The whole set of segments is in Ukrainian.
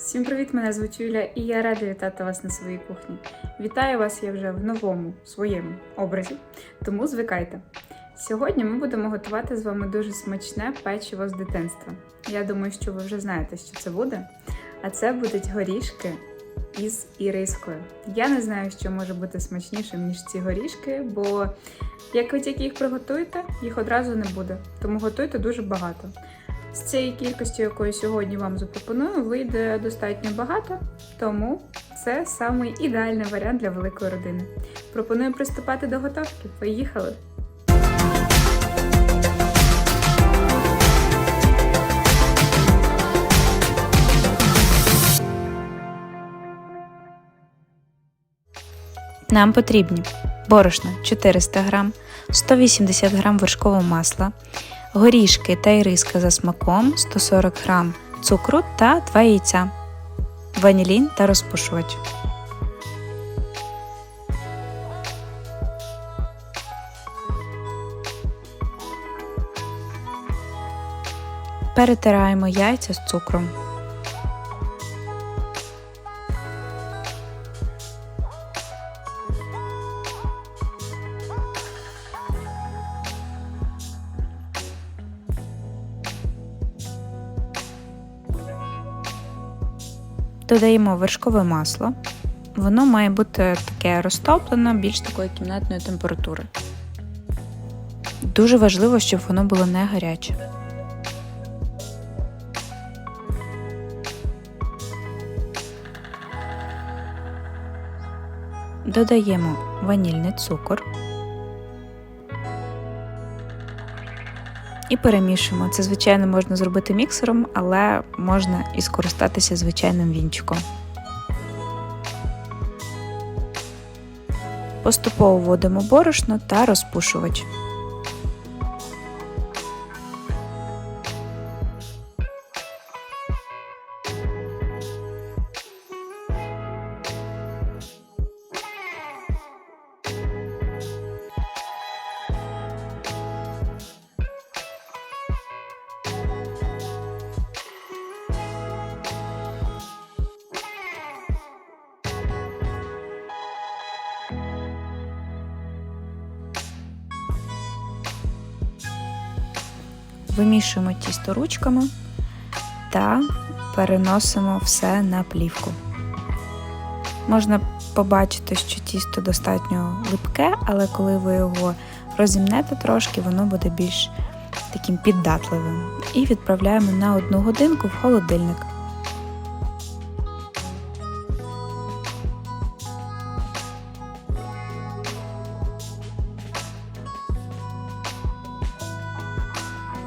Всім привіт! Мене звуть Юля і я рада вітати вас на своїй кухні. Вітаю вас я вже в новому своєму образі, тому звикайте. Сьогодні ми будемо готувати з вами дуже смачне печиво з дитинства. Я думаю, що ви вже знаєте, що це буде. А це будуть горішки із ірискою. Я не знаю, що може бути смачнішим, ніж ці горішки, бо як ви тільки їх приготуєте, їх одразу не буде. Тому готуйте дуже багато. З цієї кількості, якої сьогодні вам запропоную, вийде достатньо багато, тому це самий ідеальний варіант для великої родини. Пропоную приступати до готовки. Поїхали! Нам потрібні борошно 400 г, 180 г вершкового масла, горішки та іриска за смаком, 140 г цукру та 2 яйця, ванілін та розпушувач. Перетираємо яйця з цукром. Додаємо вершкове масло. Воно має бути таке розтоплене, більш такої кімнатної температури. Дуже важливо, щоб воно було не гаряче. Додаємо ванільний цукор і перемішуємо. Це, звичайно, можна зробити міксером, але можна і скористатися звичайним вінчиком. Поступово вводимо борошно та розпушувач. Вимішуємо тісто ручками та переносимо все на плівку. Можна побачити, що тісто достатньо липке, але коли ви його розімнете трошки, воно буде більш таким піддатливим. І відправляємо на одну годинку в холодильник.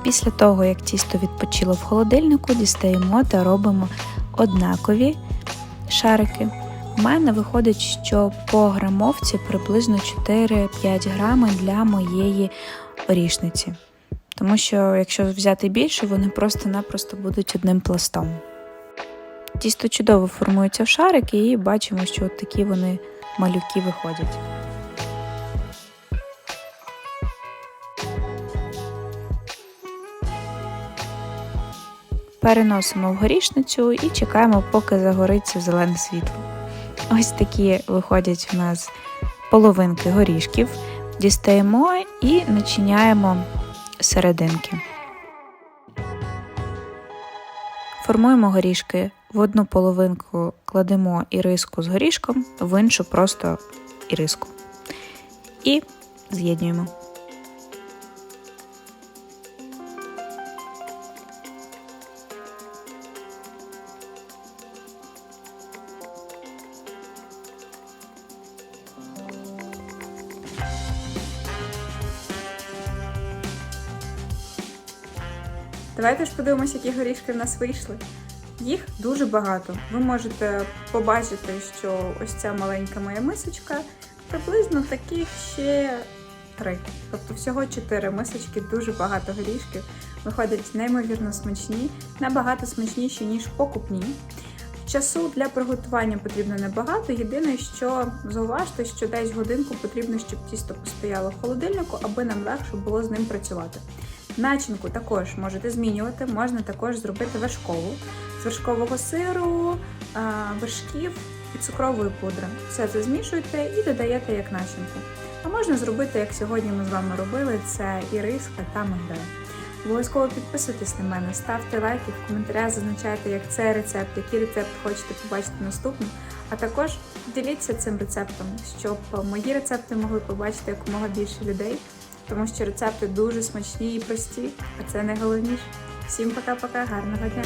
Після того, як тісто відпочило в холодильнику, дістаємо та робимо однакові шарики. У мене виходить, що по грамовці приблизно 4-5 грами для моєї орішниці. Тому що, якщо взяти більше, вони просто-напросто будуть одним пластом. Тісто чудово формується в шарики і бачимо, що от такі вони малюки виходять. Переносимо в горішницю і чекаємо, поки загориться зелене світло. Ось такі виходять у нас половинки горішків. Дістаємо і начиняємо серединки. Формуємо горішки. В одну половинку кладемо іриску з горішком, в іншу просто іриску. І з'єднуємо. Давайте ж подивимося, які горішки в нас вийшли. Їх дуже багато. Ви можете побачити, що ось ця маленька моя мисочка приблизно таких ще три. Тобто всього чотири мисочки, дуже багато горішків. Виходять неймовірно смачні, набагато смачніші, ніж покупні. Часу для приготування потрібно небагато. Єдине, що зауважте, що десь годинку потрібно, щоб тісто постояло в холодильнику, аби нам легше було з ним працювати. Начинку також можете змінювати, можна також зробити вершкову. з вершкового сиру, вершків і цукрової пудри. Все це змішуєте і додаєте як начинку. А можна зробити, як сьогодні ми з вами робили, це і риска та мигдаль. Обов'язково підписуйтесь на мене, ставте лайки, в коментарях зазначайте, як цей рецепт, який рецепт хочете побачити наступним. А також діліться цим рецептом, щоб мої рецепти могли побачити якомога більше людей, тому що рецепти дуже смачні і прості, а це найголовніше. Всім пока-пока, гарного дня!